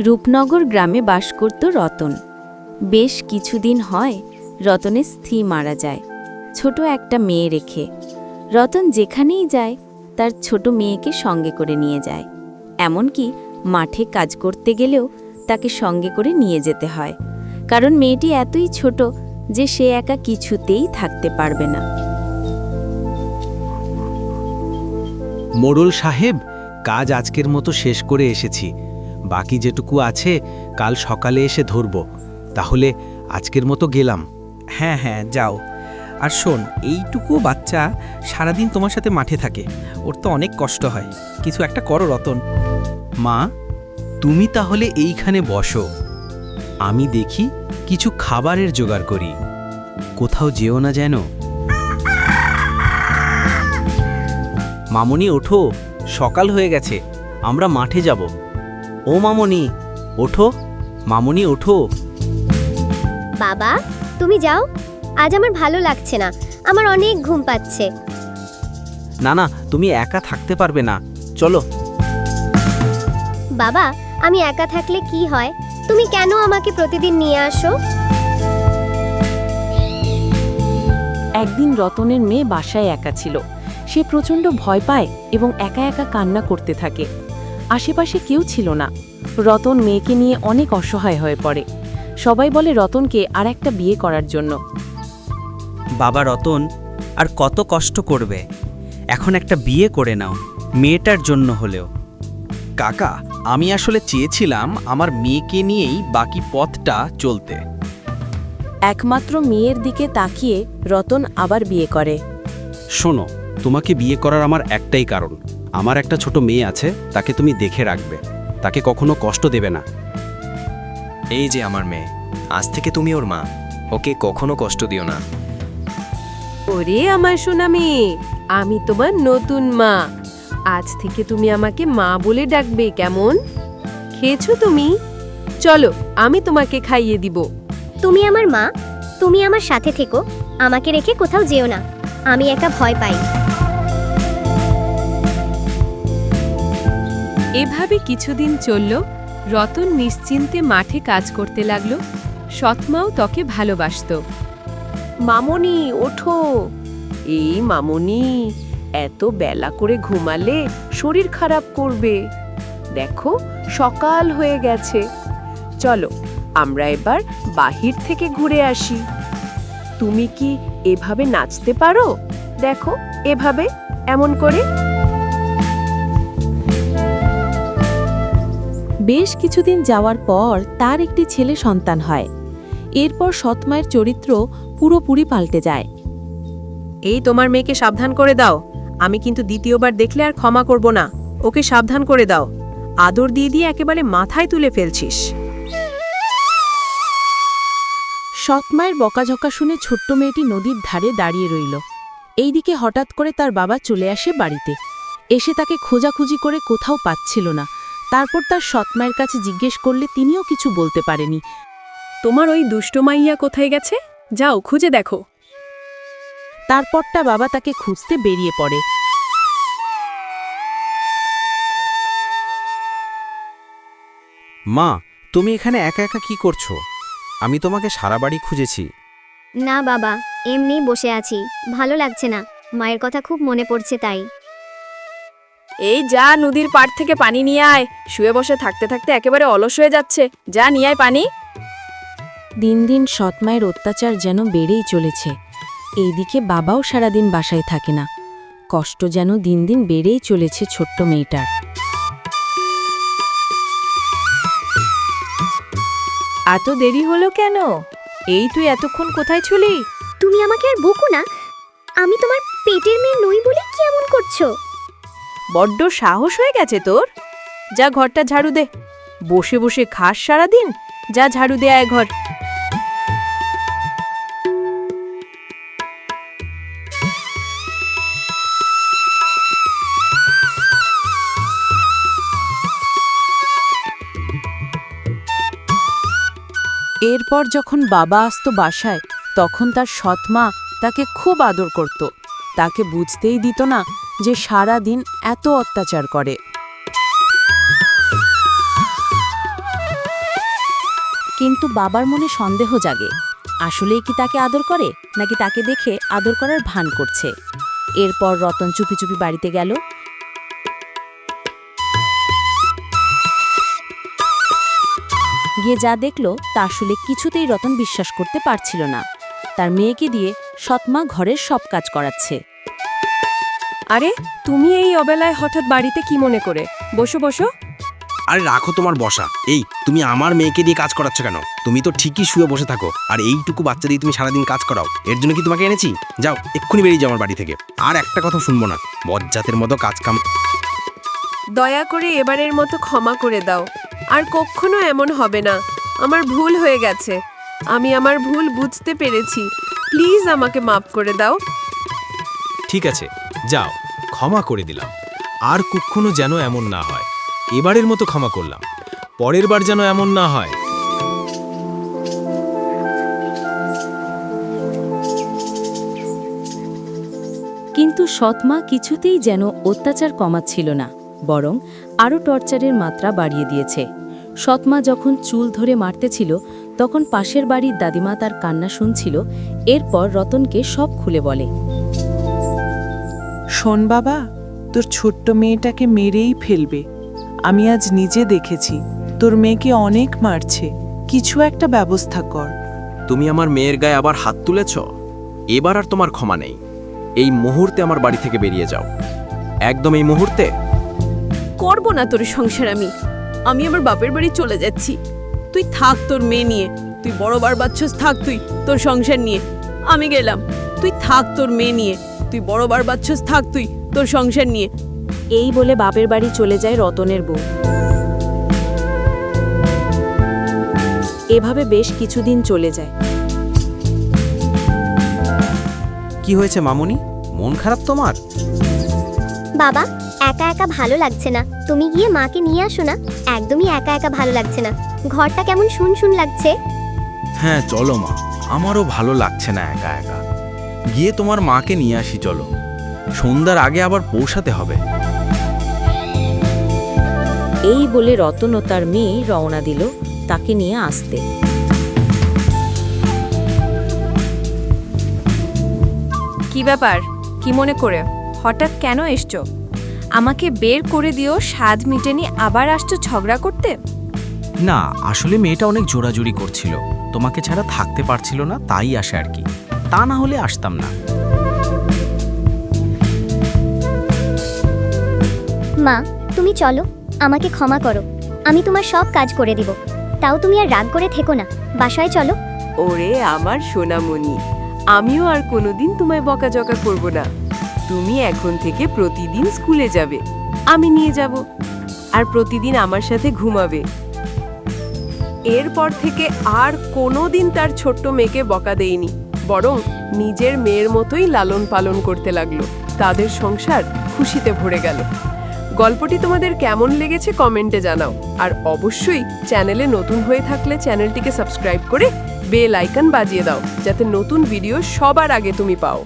রূপনগর গ্রামে বাস করত রতন। বেশ কিছুদিন হয় রতনের স্ত্রী মারা যায়। ছোট একটা মেয়ে রেখে। রতন যেখানেই যায়, তার ছোট মেয়েকে সঙ্গে করে নিয়ে যায়। এমনকি মাঠে কাজ করতে গেলেও তাকে সঙ্গে করে নিয়ে যেতে হয়। কারণ মেয়েটি এতই ছোট যে সে একা কিছুতেই থাকতে পারবে না। মোড়ল সাহেব কাজ আজকের মতো শেষ করে এসেছি। বাকি যেটুকু আছে কাল সকালে এসে ধরব। তাহলে আজকের মতো গেলাম। হ্যাঁ হ্যাঁ যাও। আর শোন এইটুকু বাচ্চা সারাদিন তোমার সাথে মাঠে থাকে। ওর তো অনেক কষ্ট হয়। কিছু একটা করো রতন। মা তুমি তাহলে এইখানে বসো। আমি দেখি কিছু খাবারের জোগাড় করি। কোথাও যেও না যেন। মামনি ওঠো। সকাল হয়ে গেছে আমরা মাঠে যাব। ও মামনি ওঠো। মামনি ওঠো। বাবা তুমি যাও। আজ আমার ভালো লাগছে না আমার অনেক ঘুম পাচ্ছে। না না তুমি একা থাকতে পারবে না চলো। বাবা আমি একা থাকলে কি হয়? তুমি কেন আমাকে প্রতিদিন নিয়ে আসো? একদিন রতনের মেয়ে বাসায় একা ছিল। সে প্রচণ্ড ভয় পায় এবং একা একা কান্না করতে থাকে। আশেপাশে কেউ ছিল না। রতন মেয়েকে নিয়ে অনেক অসহায় হয়ে পড়ে। সবাই বলে রতনকে আর একটা বিয়ে করার জন্য। বাবা রতন আর কত কষ্ট করবে। এখন একটা বিয়ে করে নাও মেয়েটার জন্য হলেও। কাকা আমি আসলে চেয়েছিলাম আমার মেয়েকে নিয়েই বাকি পথটা চলতে। একমাত্র মেয়ের দিকে তাকিয়ে রতন আবার বিয়ে করে। শোনো তোমাকে বিয়ে করার আমার একটাই কারণ। আমার একটা ছোট মেয়ে আছে তাকে তুমি দেখে রাখবে। তাকে কখনো কষ্ট দেবে না। এই যে আমার মেয়ে আজ থেকে তুমি ওর মা। ওকে কখনো কষ্ট দিও না। ওরে আমার সোনা মেয়ে আমি তোমার নতুন মা। আজ থেকে তুমি আমাকে মা বলে ডাকবে কেমন? খেয়েছো তুমি? চলো আমি তোমাকে খাইয়ে দিব। তুমি আমার মা তুমি আমার সাথে থেকো। আমাকে রেখে কোথাও যেও না। আমি একা ভয় পাই। এভাবে কিছুদিন চলল রতন নিশ্চিন্তে মাঠে কাজ করতে লাগল সৎমাও তাকে ভালোবাসতো। মামনি ওঠো। এই মামনি এত বেলা করে ঘুমালে শরীর খারাপ করবে। দেখো সকাল হয়ে গেছে। চলো আমরা এবার বাহির থেকে ঘুরে আসি। তুমি কি এভাবে নাচতে পারো? দেখো এভাবে এমন করে। বেশ কিছুদিন যাওয়ার পর তার একটি ছেলে সন্তান হয়। এরপর সৎমায়ের চরিত্র পুরোপুরি পাল্টে যায়। এই তোমার মেয়েকে সাবধান করে দাও। আমি কিন্তু দ্বিতীয়বার দেখলে আর ক্ষমা করব না। ওকে সাবধান করে দাও। আদর দিয়ে দিয়ে একেবারে মাথায় তুলে ফেলছিস। সৎমায়ের বকাঝকা শুনে ছোট্ট মেয়েটি নদীর ধারে দাঁড়িয়ে রইল। এইদিকে হঠাৎ করে তার বাবা চলে আসে বাড়িতে। এসে তাকে খোঁজাখুঁজি করে কোথাও পাচ্ছিল না। তারপর তার সৎমায়ের কাছে জিজ্ঞেস করলে তিনিও কিছু বলতে পারেনি। তোমার ওই দুষ্ট মাইয়া কোথায় গেছে? যাও খুঁজে দেখো। তারপরটা বাবা তাকে খুঁজতে বেরিয়ে পড়ে। মা তুমি এখানে একা একা কি করছ? আমি তোমাকে সারা বাড়ি খুঁজেছি। না বাবা এমনি বসে আছি। ভালো লাগছে না। মায়ের কথা খুব মনে পড়ছে তাই। এই যা নদীর পাড় থেকে পানি নিয়ে আয়। শুয়ে বসে থাকতে থাকতে একেবারে অলস হয়ে যাচ্ছে। যা নিয়ে আয় পানি। দিন দিন সৎমায়ের অত্যাচার যেন বেড়েই চলেছে। এইদিকে বাবাও সারাদিন বাসায় থাকে না। কষ্ট যেন দিন দিন বেড়েই চলেছে ছোট্ট মেয়েটার। এত দেরি হলো কেন? এই তুই এতক্ষণ কোথায় ছিলি? তুমি আমাকে আর বকো না। আমি তোমার পেটের মেয়ে নই বলে কি এমন করছ? বড্ড সাহস হয়ে গেছে তোর? যা ঘরটা ঝাড়ু দে। বসে বসে খাস সারাদিন। যা ঝাড়ু দে আয় ঘর। এরপর যখন বাবা আসতো বাসায়, তখন তার সৎমা তাকে খুব আদর করত। তাকে বুঝতেই দিত না যে সারা দিন এত অত্যাচার করে। কিন্তু বাবার মনে সন্দেহ জাগে, আসলেই কি তাকে আদর করে, নাকি তাকে দেখে আদর করার ভান করছে? এরপর রতন চুপি চুপি বাড়িতে গেল। গিয়ে যা দেখল, তা আসলে কিছুতেই রতন বিশ্বাস করতে পারছিল না। তার মেয়েকে দিয়ে সৎমা ঘরের সব কাজ করাচ্ছে। আরে তুমি এই অবেলায় হঠাৎ বাড়িতে কি মনে করে? বসো বসো। আরে রাখো তোমার বসা। এই তুমি আমার মেয়েকে দিয়ে কাজ করাচ্ছ কেন? তুমি তো ঠিকই শুয়ে বসে থাকো। আর এইটুকু বাচ্চা দিয়ে তুমি সারাদিন কাজ করাও। এর জন্য কি তোমাকে এনেছি? যাও এক্ষুনি বেরিয়ে যাও আমার বাড়ি থেকে। আর একটা কথা শুনব না। বজ্জাতের মতো কাজ কাম দয়া করে এবারের মতো ক্ষমা করে দাও। আর কখনো এমন হবে না। আমার ভুল হয়ে গেছে। আমি আমার ভুল বুঝতে পেরেছি। প্লিজ আমাকে মাফ করে দাও। ঠিক আছে। যাও, ক্ষমা করে দিলাম। আর কখনো যেন এমন না হয়। এবারের মতো ক্ষমা করলাম। পরের বার যেন এমন না হয়। কিন্তু সৎমা কিছুতেই যেন অত্যাচার কমাচ্ছিল না, বরং আরও টর্চারের মাত্রা বাড়িয়ে দিয়েছে। সৎমা যখন চুল ধরে মারতেছিল, তখন পাশের বাড়ির দাদিমা তার কান্না শুনছিল, এরপর রতনকে সব খুলে বলে শোন বাবা তোর ছোট্ট মেয়েটাকে মেরেই ফেলবে। আমি আজ নিজে দেখেছি তোর মেয়েকে অনেক মারছে। কিছু একটা ব্যবস্থা কর। তুমি আমার মেয়ের গায়ে আবার হাত তুলেছ? এবার আর তোমার ক্ষমা নেই। এই মুহূর্তে আমার বাড়ি থেকে বেরিয়ে যাও। একদম এই মুহূর্তে? করব না তোর সংসার আমি। আমি আমার বাপের বাড়ি চলে যাচ্ছি। তুই থাক তোর মেয়ে নিয়ে। তুই বড় বার বাচ্চস থাক তুই তোর সংসার নিয়ে। আমি গেলাম। তুই থাক তোর মেয়ে নিয়ে। তুই বড় বার বাচ্চস থাক তুই তোর সংসার নিয়ে। এই বলে বাপের বাড়ি চলে যায় রতনের বউ। এভাবে বেশ কিছুদিন চলে যায়। কি হয়েছে মামুনি? মন খারাপ তোমার? বাবা একা একা ভালো লাগছে না। তুমি গিয়ে মাকে নিয়ে আসো না। একদমই একা একা ভালো লাগছে না। ঘরটা কেমন শুন শুন লাগছে। হ্যাঁ চলো মা। আমারও ভালো লাগছে না একা একা। গিয়ে তোমার মাকে নিয়ে আসি চলো। সন্ধ্যার আগে আবার পৌঁছাতে হবে। এই বলে রতন ও তার মেয়ে রওনা দিল তাকে নিয়ে আসতে। কি ব্যাপার? কি মনে করে? হঠাৎ কেন এসছো? আমাকে বের করে দিও স্বাদ মিটেনি আবার আসছো ঝগড়া করতে? না আসলে মেয়েটা অনেক জোরাজুরি করছিল। তোমাকে ছাড়া থাকতে পারছিল না তাই আসে আর কি। তা না হলে আসতাম না। মা তুমি চলো আমাকে ক্ষমা করো। আমি তোমার সব কাজ করে দিব। তাও তুমি আর রাগ করে থেকো না। বাসায় চলো। ওরে আমার সোনামণি আমিও আর কোনোদিন তোমায় বকাঝকা করব না। তুমি এখন থেকে প্রতিদিন স্কুলে যাবে। আমি নিয়ে যাব। আর প্রতিদিন আমার সাথে ঘুমাবে। এরপর থেকে আর কোনোদিন তার ছোট্ট মেয়েকে বকা দেয়নি বরং নিজের মেয়ের মতোই লালন পালন করতে লাগল। তাদের সংসার খুশিতে ভরে গেল। গল্পটি তোমাদের কেমন লেগেছে কমেন্টে জানাও। আর অবশ্যই চ্যানেলে নতুন হয়ে থাকলে চ্যানেলটিকে সাবস্ক্রাইব করে বেল আইকন বাজিয়ে দাও, যাতে নতুন ভিডিও সবার আগে তুমি পাও।